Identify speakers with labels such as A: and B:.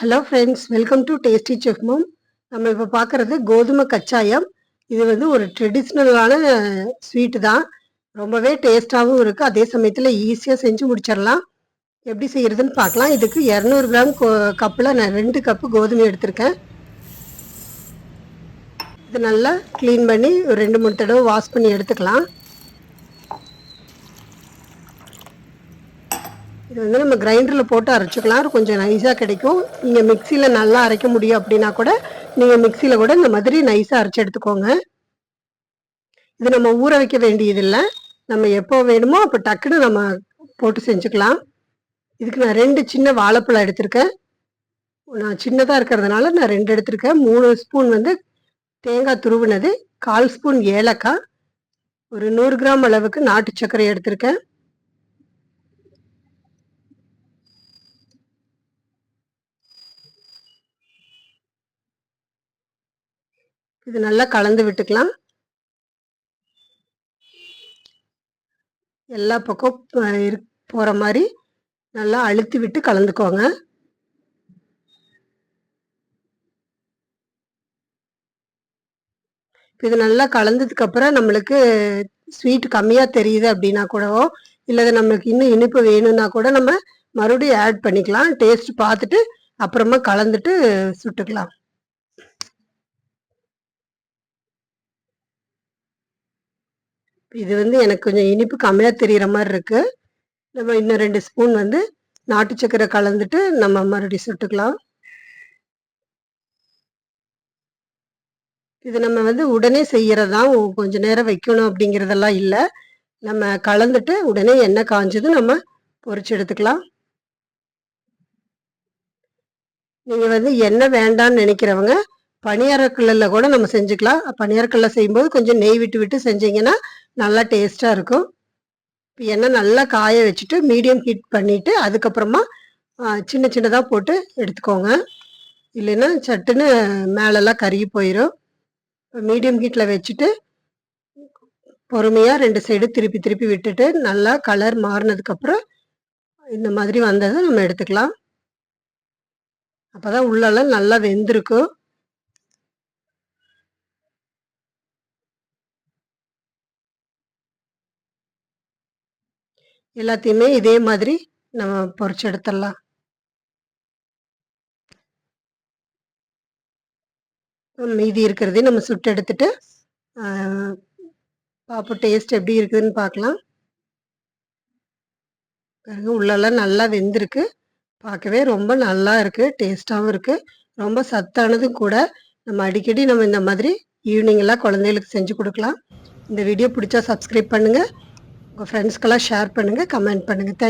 A: Hello friends welcome to tasty chef mom நம்ம இப்போ பார்க்குறது கோதுமை கச்சாயம். இது வந்து ஒரு ட்ரெடிஷ்னலான ஸ்வீட்டு தான். ரொம்பவே டேஸ்ட்டாகவும் இருக்குது அதே சமயத்தில் ஈஸியாக செஞ்சு முடிச்சிடலாம். எப்படி செய்கிறதுன்னு பார்க்கலாம் இதுக்கு இரநூறு கிராம் கப்பில் நான் ரெண்டு கப்பு கோதுமை எடுத்திருக்கேன். இது நல்லா க்ளீன் பண்ணி ஒரு ரெண்டு மூணு தடவை வாஷ் பண்ணி எடுத்துக்கலாம். இது வந்து நம்ம கிரைண்டரில் போட்டு அரைச்சிக்கலாம். கொஞ்சம் நைஸாக கிடைக்கும். நீங்கள் மிக்சியில் நல்லா அரைக்க முடியும் அப்படின்னா கூட நீங்கள் மிக்சியில் கூட இந்த மாதிரி நைஸாக அரைச்சி எடுத்துக்கோங்க. இது நம்ம ஊற வைக்க வேண்டியதில்லை. நம்ம எப்போ வேணுமோ அப்போ டக்குன்னு நம்ம போட்டு செஞ்சுக்கலாம். இதுக்கு நான் ரெண்டு சின்ன வாழைப்பழம் எடுத்திருக்கேன். நான் சின்னதாக இருக்கிறதுனால நான் ரெண்டு எடுத்திருக்கேன். மூணு ஸ்பூன் வந்து தேங்காய் துருவினது கால் ஸ்பூன் ஏலக்காய் ஒரு நூறு கிராம் அளவுக்கு நாட்டு சர்க்கரை எடுத்திருக்கேன். இது நல்லா கலந்து விட்டுக்கலாம். எல்லா பக்கம் போகிற மாதிரி நல்லா அழுத்தி விட்டு கலந்துக்கோங்க. இது நல்லா கலந்ததுக்கு அப்புறம் நம்மளுக்கு ஸ்வீட் கம்மியாக தெரியுது அப்படின்னா கூடவோ இல்லை நம்மளுக்கு இன்னும் இனிப்பு வேணும்னா கூட நம்ம மறுபடியும் ஆட் பண்ணிக்கலாம். டேஸ்ட் பார்த்துட்டு அப்புறமா கலந்துட்டு சுட்டுக்கலாம். இது வந்து எனக்கு கொஞ்சம் இனிப்பு கம்மியாக தெரிகிற மாதிரி இருக்குது நம்ம இன்னும் ரெண்டு ஸ்பூன் வந்து நாட்டு சக்கரை கலந்துட்டு நம்ம மறுபடியும் சுட்டுக்கலாம். இது நம்ம வந்து உடனே செய்கிறது கொஞ்ச நேரம் வைக்கணும் அப்படிங்கிறதெல்லாம் இல்லை. நம்ம கலந்துட்டு உடனே எண்ணெய் காஞ்சது நம்ம பொறிச்சு எடுத்துக்கலாம். நீங்கள் வந்து எண்ணெய் வேண்டான்னு நினைக்கிறவங்க பனியாரக்கல்லில் கூட நம்ம செஞ்சுக்கலாம். பனியாரக்கல்ல செய்யும்போது கொஞ்சம் நெய் விட்டு விட்டு செஞ்சீங்கன்னா நல்லா டேஸ்ட்டாக இருக்கும். இப்போ எண்ணெய் நல்லா காய வச்சுட்டு மீடியம் ஹீட் பண்ணிவிட்டு அதுக்கப்புறமா சின்ன சின்னதாக போட்டு எடுத்துக்கோங்க. இல்லைன்னா சட்டுன்னு மேலெல்லாம் கருகி போயிடும் மீடியம் ஹீட்டில் வச்சுட்டு பொறுமையாக ரெண்டு சைடு திருப்பி திருப்பி விட்டுட்டு நல்லா கலர் மாறினதுக்கப்புறம் இந்த மாதிரி வந்ததை நம்ம எடுத்துக்கலாம். அப்போ தான் உள்ளெல்லாம் நல்லா வெந்திருக்கும். எல்லாத்தையுமே இதே மாதிரி நம்ம பொறிச்சு எடுத்துடலாம் மீதி இருக்கிறதே நம்ம சுட்டு எடுத்துட்டு பார்ப்போம் டேஸ்ட் எப்படி இருக்குதுன்னு பார்க்கலாம். பாருங்க உள்ளெல்லாம் நல்லா வெந்திருக்கு. பார்க்கவே ரொம்ப நல்லா இருக்குது டேஸ்ட்டாகவும் இருக்குது ரொம்ப சத்தானதும் கூட. நம்ம அடிக்கடி நம்ம இந்த மாதிரி ஈவினிங்கெல்லாம் குழந்தைகளுக்கு செஞ்சு கொடுக்கலாம். இந்த வீடியோ பிடிச்சா சப்ஸ்கிரைப் பண்ணுங்கள் உங்கள் ஃப்ரெண்ட்ஸ்க்கெல்லாம் ஷேர் பண்ணுங்கள் கமெண்ட் பண்ணுங்கள் தேங்க்